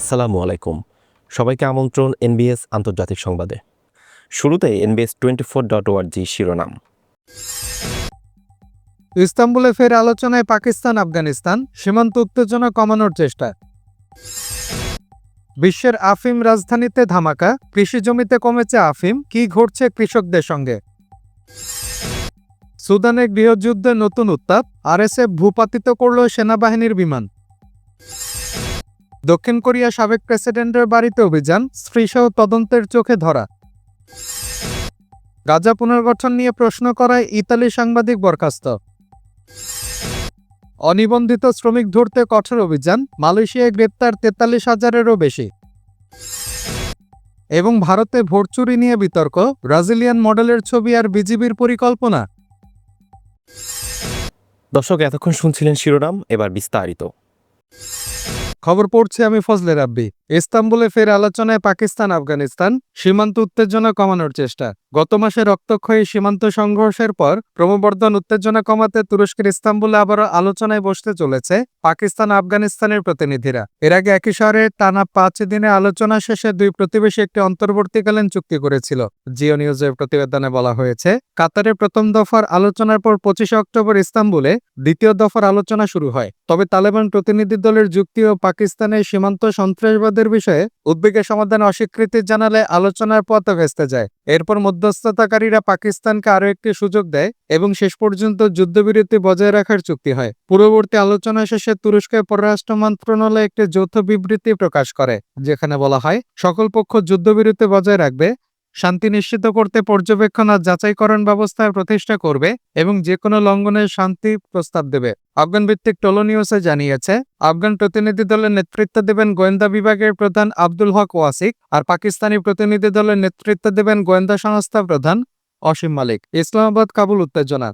আসসালামু আলাইকুম। সবাইকে আমন্ত্রণ এনবিএস আন্তর্জাতিক সংবাদে। শুরুতে এনবিএস টোয়েন্টি ফোর ডট ওয়ার্জি শিরোনাম। ইস্তাম্বুলে ফের আলোচনায় পাকিস্তান, আফগানিস্তান, সীমান্ত উত্তেজনা কমানোর চেষ্টা। বিশ্বের আফিম রাজধানীতে ধামাকা, কৃষি জমিতে কমেছে আফিম, কি ঘটছে কৃষকদের সঙ্গে? সুদানে গৃহযুদ্ধে নতুন উত্তাপ, আরএসএফ ভূপাতিত করল সেনাবাহিনীর বিমান। দক্ষিণ কোরিয়া সাবেক প্রেসিডেন্টের বাড়িতে অভিযান, স্ত্রীসহ তদন্তের চোখে ধরা। গাজা পুনর্গঠন নিয়ে প্রশ্ন করায় ইতালি সাংবাদিক বরখাস্ত। অনিবন্ধিত শ্রমিক ধরতে কঠোর অভিযান, মালয়েশিয়ায় গ্রেপ্তার তেতাল্লিশ হাজারেরও বেশি। এবং ভারতে ভোট চুরি নিয়ে বিতর্ক, ব্রাজিলিয়ান মডেলের ছবি আর বিজিবির পরিকল্পনা। দর্শক, এতক্ষণ শুনছিলেন শিরোনাম, এবার বিস্তারিত। খবর পড়ছে আমি ফজলে রাব্বি। ইস্তাম্বুলে ফের আলোচনায় পাকিস্তান আফগানিস্তান সীমান্ত উত্তেজনা কমানোর চেষ্টা। গত মাসে রক্তক্ষয়ী সীমান্ত সংঘর্ষের পর ক্রমবর্ধন উত্তেজনা কমাতে তুরস্কের ইস্তাম্বুলে আবারও আলোচনায় বসতে চলেছে পাকিস্তান আফগানিস্তানের প্রতিনিধিরা। এর আগে একই শহরে টানা পাঁচ দিনে আলোচনা শেষে দুই প্রতিবেশী একটি অন্তর্বর্তীকালীন চুক্তি করেছিল। জিও নিউজের প্রতিবেদনে বলা হয়েছে কাতারে প্রথম দফার আলোচনার পর পঁচিশে অক্টোবর ইস্তাম্বুলে দ্বিতীয় দফার আলোচনা শুরু হয়। তবে তালেবান প্রতিনিধি দলের যুক্তি ও পাকিস্তানের সীমান্ত সন্ত্রাসবাদের বিষয়ে উদ্বেগের সমাধানে অস্বীকৃতি জানালে আলোচনার পথ ভেস্তে যায়। এরপর মধ্যস্থতাকারীরা পাকিস্তানকে আরও একটি সুযোগ দেয় এবং শেষ পর্যন্ত যুদ্ধবিরতি বজায় রাখার চুক্তি হয়। পূর্ববর্তী আলোচনা শেষে তুরস্কের পররাষ্ট্র মন্ত্রণালয় একটি যৌথ বিবৃতি প্রকাশ করে, যেখানে বলা হয়, সকল পক্ষ যুদ্ধবিরতি বজায় রাখবে শান্তি নিশ্চিত করতে পর্যবেক্ষণ আর যাচাইকরণ ব্যবস্থা প্রতিষ্ঠা করবে এবং যে কোনো লঙ্ঘনের শান্তি প্রস্তাব দেবে। আফগান ভিত্তিক টোলোনিউসে জানিয়েছে, আফগান প্রতিনিধি দলের নেতৃত্ব দেবেন গোয়েন্দা বিভাগের প্রধান আব্দুল হক ওয়াসিক আর পাকিস্তানি প্রতিনিধি দলের নেতৃত্ব দেবেন গোয়েন্দা সংস্থা প্রধান অসীম মালিক। ইসলামাবাদ, কাবুল, উত্তেজনা।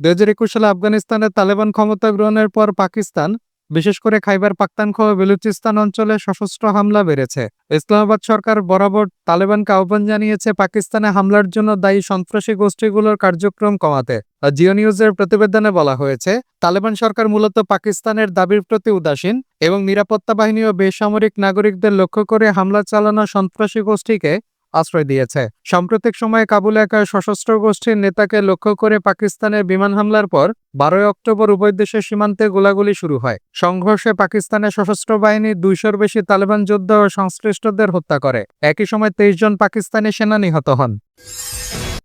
দুই হাজার একুশ সালে আফগানিস্তানের তালেবান ক্ষমতা গ্রহণের পর পাকিস্তান বিশেষ করে খাইবার পাখতানখোয়া ও বেলুচিস্তান অঞ্চলে সশস্ত্র হামলা বেড়েছে। ইসলামাবাদ সরকার বরাবর তালেবানকে আহ্বান জানিয়েছে পাকিস্তানে হামলার জন্য দায়ী সন্ত্রাসী গোষ্ঠীগুলোর কার্যক্রম কমাতে। জিও নিউজের প্রতিবেদনে বলা হয়েছে, তালেবান সরকার মূলত পাকিস্তানের দাবির প্রতি উদাসীন এবং নিরাপত্তা বাহিনী ও বেসামরিক নাগরিকদের লক্ষ্য করে হামলা চালানো সন্ত্রাসী গোষ্ঠীকে আশ্রয় দিয়েছে। সাম্প্রতিক সময়ে কাবুলে একা সশস্ত্র গোষ্ঠীর নেতাকে লক্ষ্য করে পাকিস্তানের বিমান হামলার পর বারোই অক্টোবর উভয় দেশের সীমান্তে গোলাগুলি শুরু হয়। সংঘর্ষে পাকিস্তানের সশস্ত্র বাহিনী দুইশোর বেশি তালেবান যোদ্ধা ও সংশ্লিষ্টদের হত্যা করে। একই সময় তেইশ জন পাকিস্তানি সেনা নিহত হন।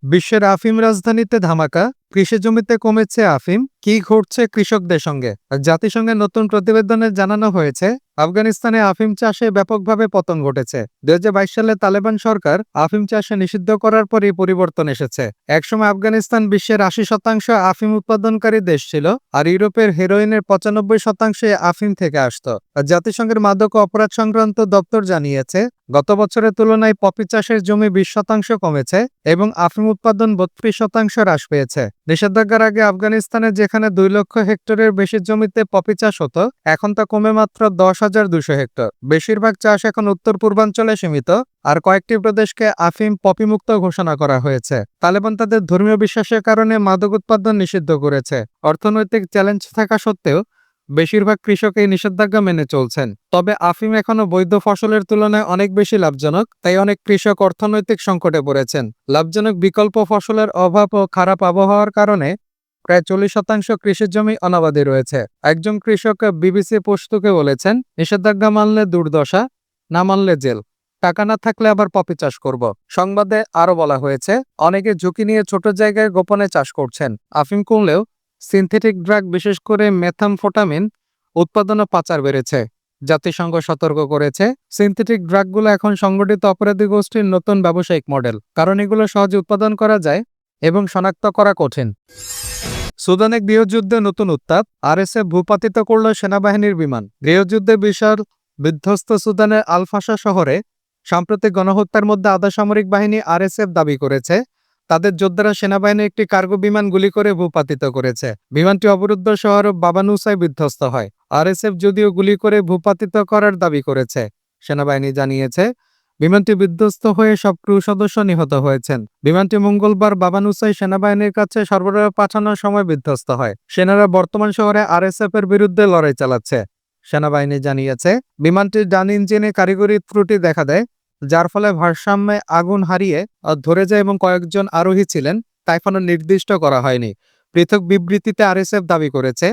বিশ্বের আফিম রাজধানীতে ধামাকা, কৃষি জমিতে কমেছে আফিম, কি ঘটছে কৃষকদের সঙ্গে? জাতিসংঘের নতুন প্রতিবেদনে জানানো হয়েছে আফগানিস্তানে আফিম চাষে ব্যাপকভাবে পতন ঘটেছে। দুই হাজার বাইশ সালে তালেবান সরকার আফিম চাষে নিষিদ্ধ করার পরই পরিবর্তন এসেছে। একসময় আফগানিস্তান বিশ্বের আশি শতাংশ আফিম উৎপাদনকারী দেশ ছিল, আর ইউরোপের হেরোইনের পঁচানব্বই শতাংশে আফিম থেকে আসত। জাতিসংঘের মাদক অপরাধ সংক্রান্ত দপ্তর জানিয়েছে, গত বছরের তুলনায় পপি চাষের জমি বিশ শতাংশ কমেছে এবং আফিম উৎপাদন বত্রিশ শতাংশ হ্রাস পেয়েছে। নিষেধাজ্ঞার আগে আফগানিস্তানে যেখানে দুই লক্ষ হেক্টরের বেশি জমিতে পপি চাষ হতো, এখন তা কমে মাত্র দশ হাজার দুশো হেক্টর। বেশিরভাগ চাষ এখন উত্তর পূর্বাঞ্চলে সীমিত, আর কয়েকটি প্রদেশকে আফিম পপি মুক্ত ঘোষণা করা হয়েছে। তালেবান তাদের ধর্মীয় বিশ্বাসের কারণে মাদক উৎপাদন নিষিদ্ধ করেছে। অর্থনৈতিক চ্যালেঞ্জ থাকা সত্ত্বেও বেশিরভাগ কৃষক এই নিষেধাজ্ঞা মেনে চলছেন। তবে আফিম এখনও বৈধ ফসলের তুলনায় অনেক বেশি লাভজনক, তাই অনেক কৃষক অর্থনৈতিক সংকটে পড়েছেন। লাভজনক বিকল্প ফসলের অভাব ও খারাপ আবহাওয়ার কারণে প্রায় চল্লিশ শতাংশ কৃষির জমি অনাবাদী রয়েছে। একজন কৃষক বিবিসি পোস্তুকে বলেছেন, নিষেধাজ্ঞা মানলে দুর্দশা, না মানলে জেল। টাকা না থাকলে আবার পপি চাষ করব। সংবাদে আরও বলা হয়েছে, অনেকে ঝুঁকি নিয়ে ছোট জায়গায় গোপনে চাষ করছেন। আফিম কমলেও সিনথেটিক ড্রাগ, বিশেষ করে মেথামফোটামিন, উৎপাদন ও পাচার বেড়েছে। জাতিসংঘ সতর্ক করেছে, সিনথেটিক ড্রাগগুলো এখন সংগঠিত অপরাধী গোষ্ঠীর নতুন ব্যবসায়িক মডেল। কারণ এগুলো সহজে উৎপাদন করা যায় এবং শনাক্ত করা কঠিন। সুদানে গৃহযুদ্ধে নতুন উত্তাপ আরএসএফ ভূপাতিত করল সেনাবাহিনীর বিমান। গৃহযুদ্ধে বিশাল বিধ্বস্ত সুদানের আলফাসা শহরে সাম্প্রতিক গণহত্যার মধ্যে আধা সামরিক বাহিনী আরএসএফ দাবি করেছে। তাদের যোদ্ধারা সেনাবাহিনীর একটি কার্গো বিমান গুলি করে ভূপাতিত করেছে। বিমানটি অবরুদ্ধ শহর বাবানুসায় বিধ্বস্ত হয়। আরএসএফ যদিও গুলি করে ভূপাতিত করার দাবি করেছে, সেনাবাহিনী জানিয়েছে। বিমানটি বিধ্বস্ত হয়ে সব ক্রু সদস্য নিহত হয়েছেন। বিমানটি মঙ্গলবার বাবানুসাই সেনাবাহিনীর কাছে সরবরাহ পাঠানোর সময় বিধ্বস্ত হয়। সেনারা বর্তমান শহরে আরএসএফ এর বিরুদ্ধে লড়াই চালাচ্ছে। সেনাবাহিনী জানিয়েছে, বিমানটির ডান ইঞ্জিনে কারিগরি ত্রুটি দেখা দেয়, যার ফলে ভারসাম্যে আগুন হারিয়ে ধরে যায় এবং কয়েকজন আরোহী ছিলেন তা এখনও নির্দিষ্ট করা হয়নি। পৃথক বিবৃতিতে আরএসএফ দাবি করেছে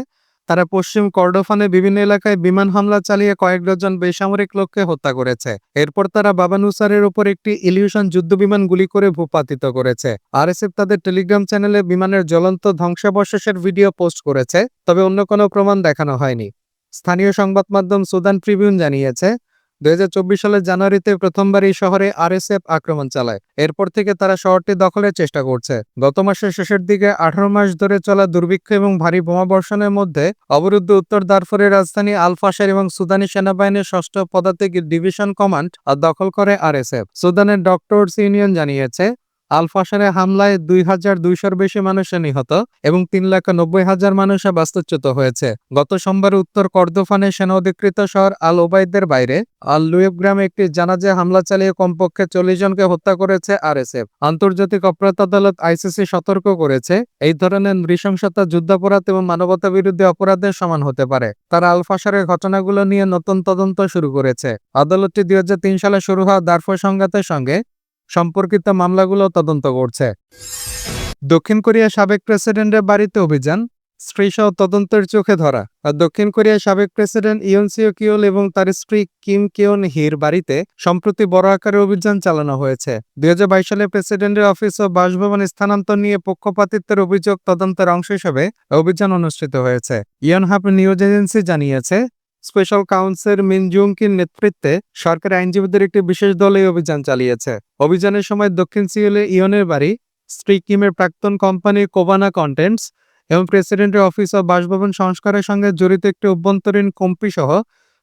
তারা পশ্চিম কর্ডোফানে বিভিন্ন এলাকায় বিমান হামলা চালিয়ে কয়েক ডজন বেসামরিক লোককে হত্যা করেছে। এরপর তারা বাবানুসারের ওপর একটি ইলিউশন যুদ্ধবিমান গুলি করে ভূপাতিত করেছে। আরএসএফ তাদের টেলিগ্রাম চ্যানেলে বিমানের জ্বলন্ত ধ্বংসাবশেষের ভিডিও পোস্ট করেছে, তবে অন্য কোনো প্রমাণ দেখানো হয়নি। স্থানীয় সংবাদ মাধ্যম সুদান ট্রিবিউন জানিয়েছে দুই হাজার চব্বিশ সালের জানুয়ারিতে প্রথমবার এই শহরে আরএসএফ আক্রমণ চালায়। এরপর থেকে তারা শহরটি দখলের চেষ্টা করছে। গত মাসের শেষের দিকে আঠারো মাস ধরে চলা দুর্ভিক্ষ এবং ভারী বোমাবর্ষণের মধ্যে অবরুদ্ধ উত্তর দারফরের রাজধানী আলফাশের এবং সুদানি সেনাবাহিনীর ষষ্ঠ পদাতিক ডিভিশন কমান্ড দখল করে আরএসএফ। সুদানের ডক্টরস ইউনিয়ন জানিয়েছে আলফাশারে হামলায় দুই হাজার দুইশোর বেশি মানুষে নিহত এবং তিন লাখ নব্বই হাজার মানুষে বাস্তুচ্যুত হয়েছে। গত সোমবার উত্তর কর্দোফানে সেনা অধিকৃত শহর আল ওবায়দের বাইরে আল লুয়েব গ্রামে একটি জানাজে হামলা চালিয়ে কমপক্ষে চল্লিশ জনকে হত্যা করেছে আরএসএফ। আন্তর্জাতিক অপরাধ আদালত আইসিসি সতর্ক করেছে, এই ধরনের নৃশংসতা, যুদ্ধাপরাধ এবং মানবতা বিরুদ্ধে অপরাধের সমান হতে পারে। তারা আলফাশারের ঘটনাগুলো নিয়ে নতুন তদন্ত শুরু করেছে। আদালতটি দুই হাজার তিন সালে শুরু হওয়া দারফর সংঘাতের সঙ্গে সম্পর্কিত মামলাগুলো তদন্ত করছে। দক্ষিণ কোরিয়ার সাবেক প্রেসিডেন্টের বাড়িতে অভিযান, স্ত্রীসহ তদন্তের চোখে ধরা। আর দক্ষিণ কোরিয়ার সাবেক প্রেসিডেন্ট ইয়ন সিও কিওল এবং তার স্ত্রী কিম কেওন হির বাড়িতে সম্প্রতি বড় আকারে অভিযান চালানো হয়েছে। দুই হাজার বাইশ সালে প্রেসিডেন্টের অফিস ও বাসভবন স্থানান্তর নিয়ে পক্ষপাতিত্বের অভিযোগ তদন্তের অংশ হিসেবে অভিযান অনুষ্ঠিত হয়েছে। ইয়নহাপ নিউজ এজেন্সি জানিয়েছে স্পেশাল কাউন্সিল মিনজুংকির নেতৃত্বে সরকারি আইনজীবীদের একটি বিশেষ দল এই অভিযান চালিয়েছে। অভিযানের সময় দক্ষিণ সিওলে ইয়নের বাড়ি, স্ত্রী কিমের প্রাক্তন কোম্পানি কোবানা কন্টেন্টস এবং প্রেসিডেন্টের অফিস ও বাসভবন সংস্কারের সঙ্গে জড়িত একটি অভ্যন্তরীণ কম্পি সহ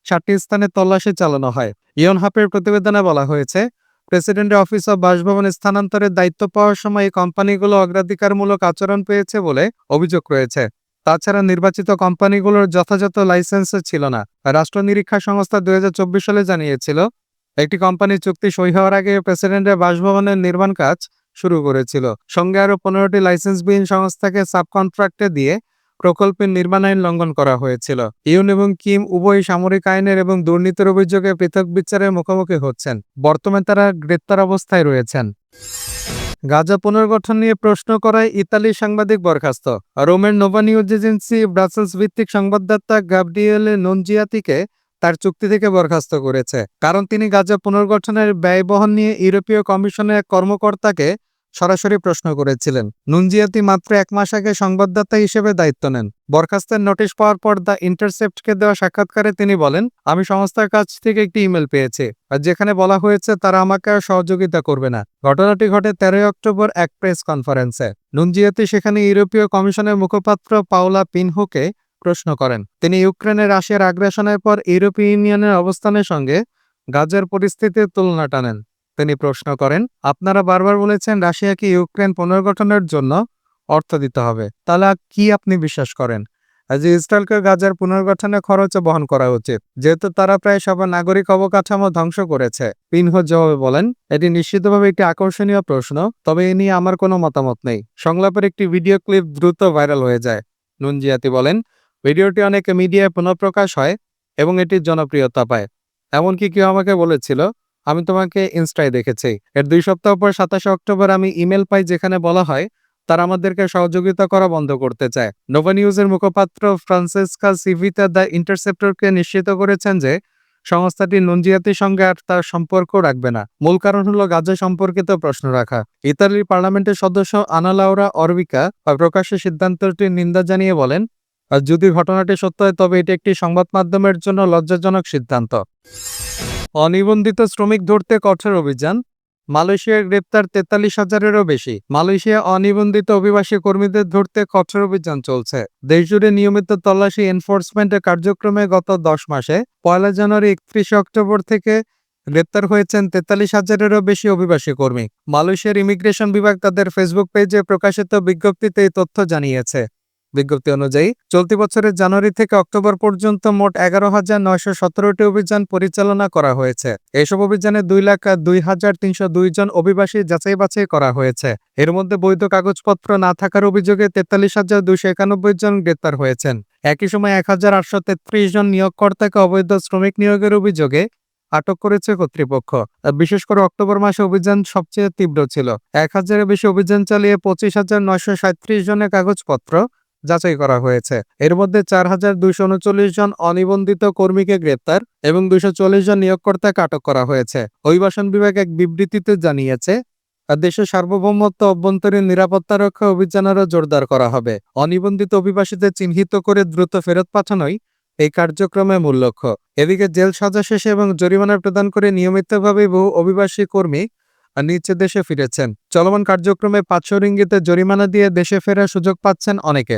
সাতটি স্থানে তল্লাশি চালানো হয়। ইয়ন হাপের প্রতিবেদনে বলা হয়েছে, প্রেসিডেন্টের অফিস ও বাসভবন স্থানান্তরের দায়িত্ব পাওয়ার সময় এই কোম্পানিগুলো অগ্রাধিকারমূলক আচরণ পেয়েছে বলে অভিযোগ রয়েছে। তাছাড়া নির্বাচিত কোম্পানিগুলোর যথাযথ লাইসেন্স ছিল না। রাষ্ট্র নিরীক্ষা সংস্থা দুই সালে জানিয়েছিল, একটি কোম্পানি চুক্তি সই হওয়ার আগে প্রেসিডেন্টের বাসভবনের নির্মাণ কাজ শুরু করেছিল। সঙ্গে আরও পনেরোটি লাইসেন্সবিহীন সংস্থাকে সাবকন্ট্রাক্টে দিয়ে প্রকল্পের নির্মাণ আইন লঙ্ঘন করা হয়েছিল। ইউন এবং কিম উভয় সামরিক আইনের এবং দুর্নীতির অভিযোগে পৃথক বিচারের মুখোমুখি হচ্ছেন। বর্তমানে তারা গ্রেপ্তার অবস্থায় রয়েছেন। গাজা পুনর্গঠন নিয়ে প্রশ্ন করায় ইতালি সাংবাদিক বরখাস্ত। রোমের নোভা নিউজ এজেন্সি ব্রাসেলস ভিত্তিক সংবাদদাতা গাবডিয়েলে নঞ্জিয়াতিকে তার চুক্তি থেকে বরখাস্ত করেছে। কারণ তিনি গাজা পুনর্গঠনের ব্যয়বহন নিয়ে ইউরোপীয় কমিশনের কর্মকর্তাকে সরাসরি প্রশ্ন করেছিলেন। নুনজিয়াতি মাত্র এক মাস আগে সংবাদদাতা হিসেবে দায়িত্ব নেন। বরখাস্তের নোটিশ পাওয়ার পর দ্য ইন্টারসেপ্টকে দেওয়া সাক্ষাৎকারে তিনি বলেন, আমি সংস্থার কাছ থেকে একটি ইমেল পেয়েছি, আর যেখানে বলা হয়েছে তারা আমাকে আর সহযোগিতা করবে না। ঘটনাটি ঘটে তেরোই অক্টোবর এক প্রেস কনফারেন্সে। নুনজিয়াতি সেখানে ইউরোপীয় কমিশনের মুখপাত্র পাওলা পিনহুকে প্রশ্ন করেন। তিনি ইউক্রেনে রাশিয়ার আগ্রাসনের পর ইউরোপীয় ইউনিয়নের অবস্থানের সঙ্গে গাজার পরিস্থিতির তুলনা টানেন। তিনি প্রশ্ন করেন, আপনারা বারবার বলেছেন রাশিয়াকে ইউক্রেন পুনর্গঠনের জন্য অর্থ দিতে হবে। তাহলে কি আপনি বিশ্বাস করেন? আজ ইসরায়েলকে গাজার পুনর্গঠনে খরচ বহন করা উচিত। যেহেতু তারা প্রায় সব নাগরিক অবকাঠামো ধ্বংস করেছে। পিনহো জবাবে বলেন, এটি নিশ্চিতভাবে একটি আকর্ষণীয় প্রশ্ন, তবে এ নিয়ে আমার কোনো মতামত নেই। সংলাপের একটি ভিডিও ক্লিপ দ্রুত ভাইরাল হয়ে যায়। নুনজিয়াতি বলেন, ভিডিওটি অনেক মিডিয়ায় পুনঃপ্রকাশ হয় এবং এটির জনপ্রিয়তা পায়। এমনকি কেউ আমাকে বলেছিল আমি তোমাকে ইনস্টায় দেখেছি। এর দুই সপ্তাহ পর সাতাশে অক্টোবর আমি ইমেল পাই যেখানে বলা হয়, তারা আমাদেরকে সহযোগিতা করা বন্ধ করতে চায়। নোভা নিউজের মুখপাত্র ফ্রান্সেসকা সিভিতা দ্য ইন্টারসেপ্টরকে নিশ্চিত করেছেন যে, সংস্থাটি নঞ্জিয়াতির সঙ্গে আর তার সম্পর্ক রাখবে না। মূল কারণ হলো গাজা সম্পর্কিত প্রশ্ন রাখা। ইতালির পার্লামেন্টের সদস্য আনালাউরা অরবিকা প্রকাশ্যে সিদ্ধান্তটির নিন্দা জানিয়ে বলেন, আর যদি ঘটনাটি সত্য হয়, তবে এটি একটি সংবাদ মাধ্যমের জন্য লজ্জাজনক সিদ্ধান্ত। অনিবন্ধিত শ্রমিক ধরতে কঠোর অভিযান। মালয়েশিয়ায় গ্রেপ্তার তেতাল্লিশ হাজারেরও বেশি। মালয়েশিয়া অনিবন্ধিত অভিবাসী কর্মীদের ধরতে কঠোর অভিযান চলছে। দেশজুড়ে নিয়মিত তল্লাশি এনফোর্সমেন্টের কার্যক্রমে গত দশ মাসে পয়লা জানুয়ারি একত্রিশে অক্টোবর থেকে গ্রেপ্তার হয়েছেন তেতাল্লিশ হাজারেরও বেশি অভিবাসী কর্মী। মালয়েশিয়ার ইমিগ্রেশন বিভাগ তাদের ফেসবুক পেজে প্রকাশিত বিজ্ঞপ্তিতে এই তথ্য জানিয়েছে। বিজ্ঞপ্তি অনুযায়ী, চলতি বছরের জানুয়ারি থেকে অক্টোবর পর্যন্ত মোট এগারো হাজার নয়শো সতেরোটি অভিযান পরিচালনা করা হয়েছে। এসব অভিযানে দুই লাখ দুই হাজার তিনশো দুই জন অভিবাসী যাচাই বাছাই করা হয়েছে। এর মধ্যে বৈধ কাগজপত্র না থাকার অভিযোগে তেতাল্লিশ হাজার দুইশো একানব্বই জন গ্রেপ্তার হয়েছেন। একই সময় এক হাজার আটশো তেত্রিশ জন নিয়োগকর্তাকে অবৈধ শ্রমিক নিয়োগের অভিযোগে আটক করেছে কর্তৃপক্ষ। বিশেষ করে অক্টোবর মাসে অভিযান সবচেয়ে তীব্র ছিল। এক হাজারের বেশি অভিযান চালিয়ে পঁচিশ হাজার নয়শো সাঁত্রিশ জনের কাগজপত্র যাচাই করা হয়েছে। এর মধ্যে চার হাজার দুইশো উনচল্লিশ জন অনিবন্ধিত কর্মীকে গ্রেপ্তার এবং দুইশো চল্লিশ জন নিয়োগকর্তাকে আটক করা হয়েছে। অভিবাসন বিভাগ এক বিবৃতিতে জানিয়েছে, দেশের সার্বভৌমত্ব অভ্যন্তরীণ নিরাপত্তা রক্ষা অভিযান আরও জোরদার করা হবে। অনিবন্ধিত অভিবাসীদের চিহ্নিত করে দ্রুত ফেরত পাঠানোই এই কার্যক্রমে মূল লক্ষ্য। এদিকে জেল সাজা শেষে এবং জরিমানা প্রদান করে নিয়মিতভাবে বহু অভিবাসী কর্মী নিচে দেশে ফিরেছেন। চলমান কার্যক্রমে পাঁচশো রিঙ্গিতে জরিমানা দিয়ে দেশে ফেরার সুযোগ পাচ্ছেন অনেকে।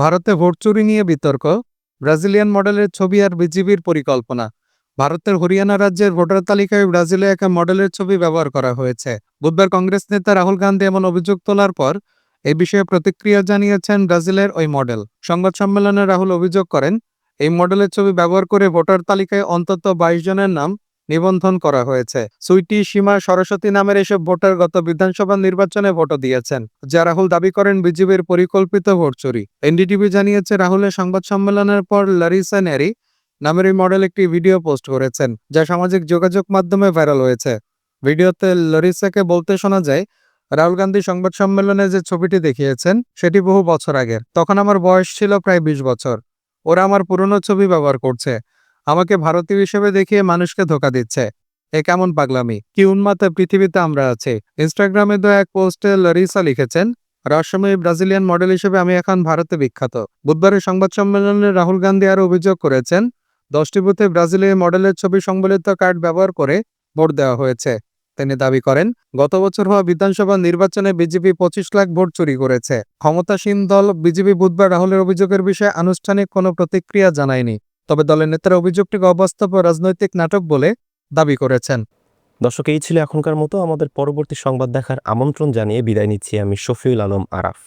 ভারতে ভোট চুরি নিয়ে বিতর্ক, ব্রাজিলিয়ান মডেলের ছবি আর বিজিবির পরিকল্পনা। ভারতের হরিয়ানা রাজ্যের ভোটার তালিকায় ব্রাজিলে এক মডেলের ছবি ব্যবহার করা হয়েছে। বুধবার কংগ্রেস নেতা রাহুল গান্ধী এমন অভিযোগ তোলার পর এই বিষয়ে প্রতিক্রিয়া জানিয়েছেন ব্রাজিলের ওই মডেল। সংবাদ সম্মেলনে রাহুল অভিযোগ করেন, এই মডেলের ছবি ব্যবহার করে ভোটার তালিকায় অন্তত বাইশ জনের নাম নিবন্ধন করা হয়েছে। সুইটি সীমা সরস্বতী নামের এসব ভোটার গত বিধানসভা নির্বাচনে ভোটও দিয়েছেন, যা রাহুল দাবি করেন বিজেপির পরিকল্পিত ভোট চুরি। এনডিটিভি জানিয়েছে, রাহুলের সংবাদ সম্মেলনের পর লারিসা নেরি নামের এই মডেল একটি ভিডিও পোস্ট করেছেন, যা সামাজিক যোগাযোগ মাধ্যমে ভাইরাল হয়েছে। ভিডিওতে লরিসাকে বলতে শোনা যায়, রাহুল গান্ধী সংবাদ সম্মেলনে যে ছবিটি দেখিয়েছেন, সেটি বহু বছর আগের। তখন আমার বয়স ছিল প্রায় বিশ বছর। ওরা আমার পুরনো ছবি ব্যবহার করছে। আমাকে ভারতীয় হিসেবে দেখিয়ে মানুষকে ধোকা দিচ্ছে। এ কেমন পাগলামি? কি উন্মাতে পৃথিবীতে আমরা আছি? ইনস্টাগ্রামে দেওয়া এক পোস্টে লরিসা লিখেছেন, রহস্যময়ী ব্রাজিলিয়ান মডেল হিসেবে আমি এখন ভারতে বিখ্যাত। বুধবারের সংবাদ সম্মেলনে রাহুল গান্ধী আরও অভিযোগ করেছেন, দশটি বুথে ব্রাজিলীয় মডেলের ছবি সংবলিত কার্ড ব্যবহার করে ভোট দেওয়া হয়েছে। তিনি দাবি করেন, গত বছর হওয়া বিধানসভা নির্বাচনে বিজেপি পঁচিশ লাখ ভোট চুরি করেছে। ক্ষমতাসীন দল বিজেপি বুধবার রাহুলের অভিযোগের বিষয়ে আনুষ্ঠানিক কোনো প্রতিক্রিয়া জানায়নি। তবে দলের নেতারা অভিযোগটিকে অবাস্তব রাজনৈতিক নাটক বলে দাবি করেছেন। দর্শক, এই ছিল এখনকার মতো। আমাদের পরবর্তী সংবাদ দেখার আমন্ত্রণ জানিয়ে বিদায় নিচ্ছি আমি শফিউল আলম আরাফ।